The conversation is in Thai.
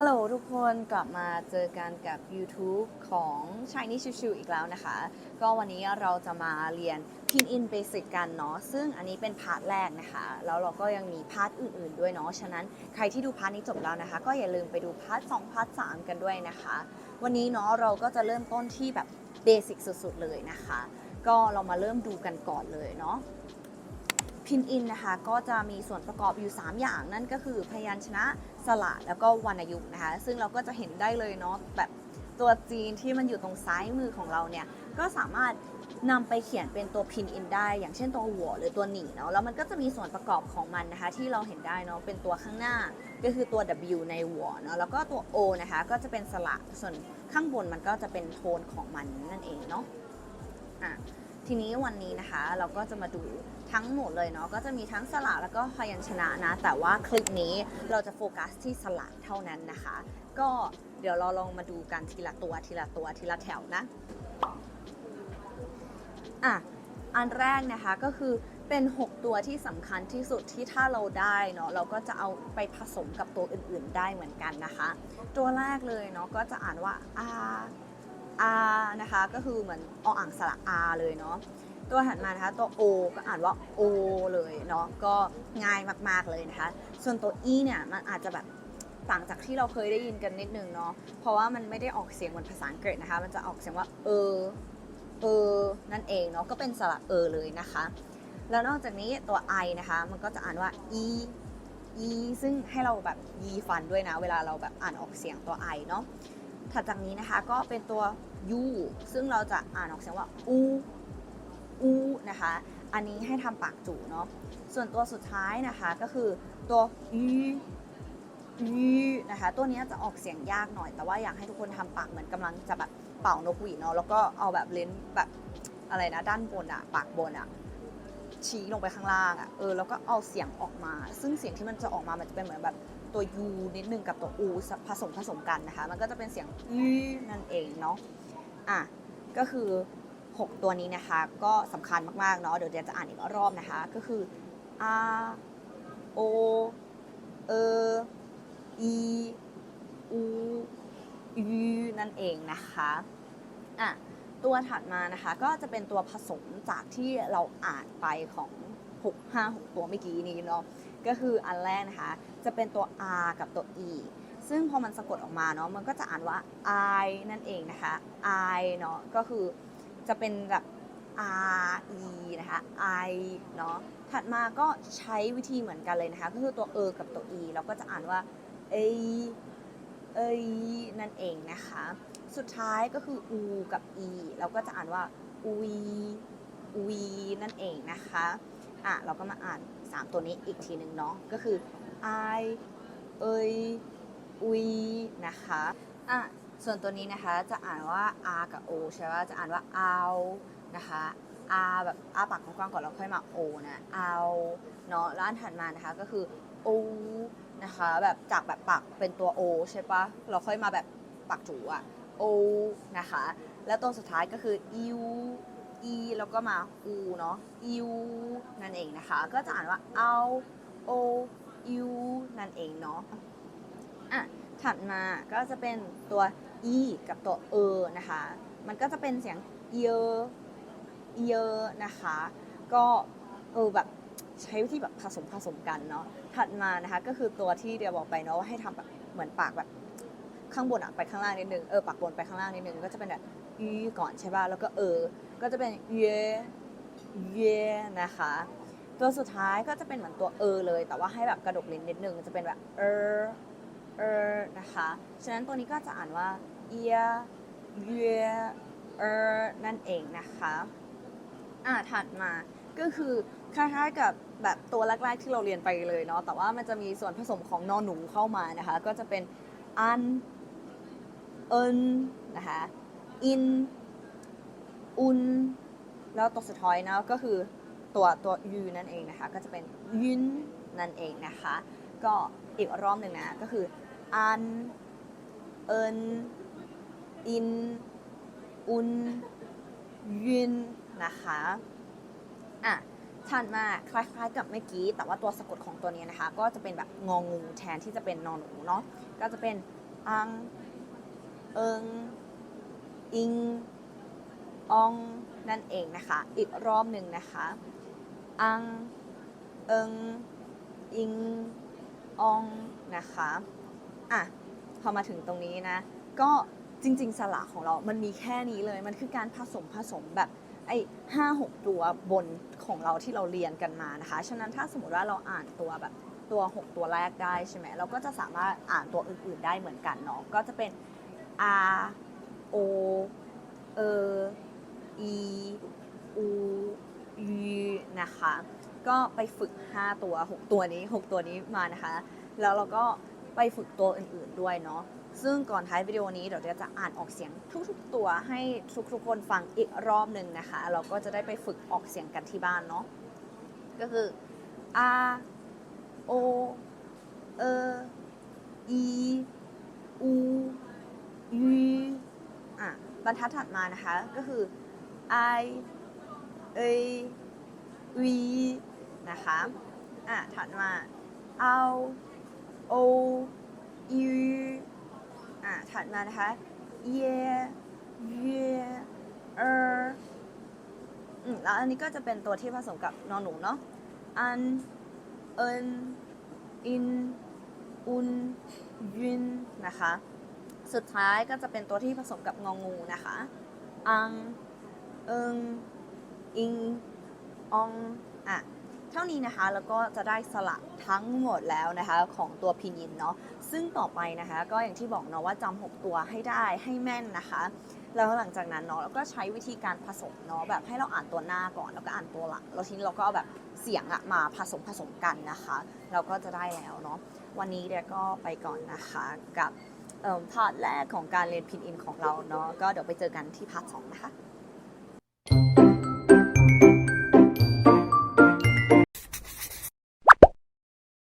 ฮัลโหลทุกคนกลับมาเจอกันกับ YouTube ของ Shiny ชิวๆอีกแล้วนะคะ ก็วันนี้เราจะมาเรียน Pin in Basic กันเนาะซึ่งอันนี้เป็นพาร์ทแรกนะคะ แล้วเราก็ยังมีพาร์ทอื่นๆด้วยเนาะฉะนั้นใครที่ดูพาร์ทนี้จบแล้วนะคะ ก็อย่าลืมไปดูพาร์ท2พาร์ท3กันด้วยนะคะ วันนี้เนาะเราก็จะเริ่มต้นที่แบบเบสิกสุดๆเลยนะคะ ก็เรามาเริ่มดูกันก่อนเลยเนาะ พินอินนะคะก็จะมีส่วนประกอบอยู่ 3 อย่างนั่นก็คือพยัญชนะสระแล้วก็วรรณยุกต์นะคะซึ่งเราก็จะเห็นได้เลยเนาะแบบตัวจีนที่มันอยู่ตรงซ้ายมือของเราเนี่ยก็สามารถนำไปเขียนเป็นตัวพินอินได้ อย่างเช่นตัวหัวหรือตัวหนีเนาะแล้วมันก็จะมีส่วนประกอบของมันนะคะ ที่เราเห็นได้เนาะเป็นตัวข้างหน้าก็คือตัว W ในหัวเนาะแล้วก็ตัว O นะคะก็จะเป็นสระส่วนข้างบนมันก็จะเป็นโทนของมันนั่นเองเนาะอะ ทีนี้วันนี้นะคะเราก็จะมาดูทั้งหมดเลยเนาะก็จะมีทั้งสระแล้วก็พยัญชนะนะ แต่ว่าคลิปนี้เราจะโฟกัสที่สระเท่านั้นนะคะ ก็เดี๋ยวเราลองมาดูกันทีละตัวทีละตัวทีละแถวนะอะอันแรกนะคะก็คือเป็น 6 ตัวที่สำคัญที่สุดที่ถ้าเราได้เนาะเราก็จะเอาไปผสมกับตัวอื่นๆได้เหมือนกันนะคะ ตัวแรกเลยเนาะก็จะอ่านว่า R R นะคะก็คือเหมือนออ่างสระ R เลยเนาะตัวถัดมานะคะตัว O ก็อ่านว่า O เลยเนาะก็ง่ายมากๆเลยนะคะ ส่วนตัว E เนี่ยมันอาจจะแบบต่างจากที่เราเคยได้ยินกันนิดนึงเนาะเพราะว่ามันไม่ได้ออกเสียงเหมือนภาษาอังกฤษนะคะ มันจะออกเสียงว่าเออเออนั่นเองเนาะก็เป็นสระเออเลยนะคะ แล้วนอกจากนี้ตัว I นะคะมันก็จะอ่านว่า E E ซึ่งให้เราแบบยีฟันด้วยนะ เวลาเราแบบอ่านออกเสียงตัว I เนาะ ถัดจากนี้นะคะก็เป็นตัว u ซึ่งเราจะอ่านออกเสียงว่า u u นะคะ อันนี้ให้ทำปากจู่เนาะ ส่วนตัวสุดท้ายนะคะก็คือตัว u u นะคะ ตัวนี้จะออกเสียงยากหน่อย แต่ว่าอยากให้ทุกคนทำปากเหมือนกำลังจะแบบเป่านกหวีดเนาะ แล้วก็เอาแบบเลนแบบอะไรนะด้านบนอะปากบนอะ ชี้ลงไปข้างล่างอะเออแล้วก็เอาเสียงออกมา ซึ่งเสียงที่มันจะออกมามันจะเป็นเหมือนแบบตัว u นิดนึงกับตัว u ผสมผสมกันนะคะ มันก็จะเป็นเสียง u นั่นเองเนาะอะก็คือ 6 ตัวนี้นะคะ ก็สำคัญมากๆเนาะเดี๋ยวเดี๋ยวจะอ่านอีกรอบนะคะ ก็คือ r o e e u u นั่นเองนะคะอะ ตัวถัดมานะคะก็จะเป็นตัวผสมจากที่เราอ่านไปของ 6 5 6 ตัวเมื่อกี้นี้เนาะก็คืออันแรกนะคะ จะเป็นตัว R กับตัว E ซึ่งพอมันสะกดออกมาเนาะมันก็จะอ่านว่า I นั่นเองนะคะ I เนาะก็คือจะเป็นแบบ R E นะคะ I เนาะถัดมาก็ใช้วิธีเหมือนกันเลยนะคะ ก็คือตัวเออกับตัว E เราก็จะอ่านว่า A เอยนั่นเองนะคะ สุดท้ายก็คือ U กับ E เราก็จะอ่านว่าอุยอุยนั่นเองนะคะอะเราก็มาอ่าน 3 ตัวนี้อีกทีหนึ่งเนาะก็คือ I เอยอุยนะคะอะส่วนตัวนี้นะคะจะอ่านว่า R กับ O ใช่ไหมจะอ่านว่าเอานะคะ R แบบอ้าปากกว้างๆก่อนแล้วค่อยมา O นะเอาเนาะแล้วอันถัดมานะคะก็คือ O นะคะแบบจากแบบปากเป็นตัว O ใช่ปะเราค่อยมาแบบปากจูอะ O นะคะ แล้วตัวสุดท้ายก็คือ U E แล้วก็มา U เนาะ U นั่นเองนะคะ ก็จะอ่านว่า เอา O U นั่นเองเนาะอะถัดมาก็จะเป็นตัว e กับตัว e นะคะ มันก็จะเป็นเสียงเยอะเยอะนะคะ ก็เออแบบใช้วิธีแบบผสมผสมกันเนาะ ถัดมานะคะก็คือตัวที่เดียวบอกไปเนาะว่าให้ทำแบบเหมือนปากแบบ ข้างบนอะไปข้างล่างนิดนึงเออปากบนไปข้างล่างนิดนึงก็จะเป็นแบบยีก่อนใช่ป่ะแล้วก็เออ ก็จะเป็นเยเยนะคะ ตัวสุดท้ายก็จะเป็นเหมือนตัวเออเลย แต่ว่าให้แบบกระดกลิ้นนิดนึงจะเป็นแบบเออเออนะคะฉะนั้นตัวนี้ก็จะอ่านว่าเอียเยเออนั่นเองนะคะอ่าถัดมาก็คือคล้ายๆกับแบบตัวแรกๆที่เราเรียนไปเลยเนาะแต่ว่ามันจะมีส่วนผสมของนอนหนูเข้ามานะคะ ก็จะเป็นอัน เอินนะคะอินอุนแล้วตัวสุดท้ายนะก็คือตัวตัวยูนั่นเองนะคะ ก็จะเป็นยุนนั่นเองนะคะ ก็อีกรอบหนึ่งนะก็คืออันเอินอินอุนยุนนะคะอะถัดมาคล้ายๆกับเมื่อกี้ แต่ว่าตัวสะกดของตัวนี้นะคะ ก็จะเป็นแบบงองูแทนที่จะเป็นนอนหนูเนาะก็จะเป็นอัง เอิง อิง ออง นั่นเองนะคะ อีกรอบหนึ่งนะคะ อัง เอิง อิง ออง นะคะ อะ พอมาถึงตรงนี้นะ ก็จริง ๆ สระของเรา มันมีแค่นี้เลย มันคือการผสมผสมแบบไอ้ห้าหกตัวบนของเราที่เราเรียนกันมานะคะ ฉะนั้นถ้าสมมติว่าเราอ่านตัวแบบตัว 6 ตัวแรกได้ใช่ไหมเราก็จะสามารถอ่านตัวอื่นๆได้เหมือนกันเนาะ ก็จะเป็น R O เอ E U Y นะคะ ก็ไปฝึก 5 ตัว 6 ตัวนี้ 6 ตัวนี้มานะคะ แล้วเราก็ไปฝึกตัวอื่นๆด้วยเนาะซึ่งก่อนท้ายวิดีโอนี้เดี๋ยวจะอ่านออกเสียงทุกๆ ตัวให้ทุกๆคนฟังอีกรอบหนึ่งนะคะ เราก็จะได้ไปฝึกออกเสียงกันที่บ้านเนาะก็คือ R O เอ E U Y อะบรรทัดถัดมานะคะ ก็คือ I A V นะคะ อะ ถัดมา เอา O U อะ ถัดมานะคะเยเยเอออืม แล้วอันนี้ก็จะเป็นตัวที่ผสมกับนอนหนูเนาะอันเอินอินอุนยุนนะคะ สุดท้ายก็จะเป็นตัวที่ผสมกับงองูนะคะ อัง เอิง อิง ออง อะ เท่านี้นะคะ แล้วก็จะได้สระทั้งหมดแล้วนะคะของตัวพินยินเนาะ ซึ่งต่อไปนะคะ ก็อย่างที่บอกเนาะว่าจำ6ตัวให้ได้ให้แม่นนะคะ แล้วหลังจากนั้นเนาะเราก็ใช้วิธีการผสมเนาะแบบให้เราอ่านตัวหน้าก่อนแล้วก็อ่านตัวหลัง แล้วทีนี้เราก็เอาแบบเสียงอะมาผสมผสมกันนะคะ เราก็จะได้แล้วเนาะ วันนี้เดี๋ยวก็ไปก่อนนะคะกับ พาร์ทแรกของการเรียนพินอินของเราเนาะก็เดี๋ยวไปเจอกันที่พาร์ทสองนะคะ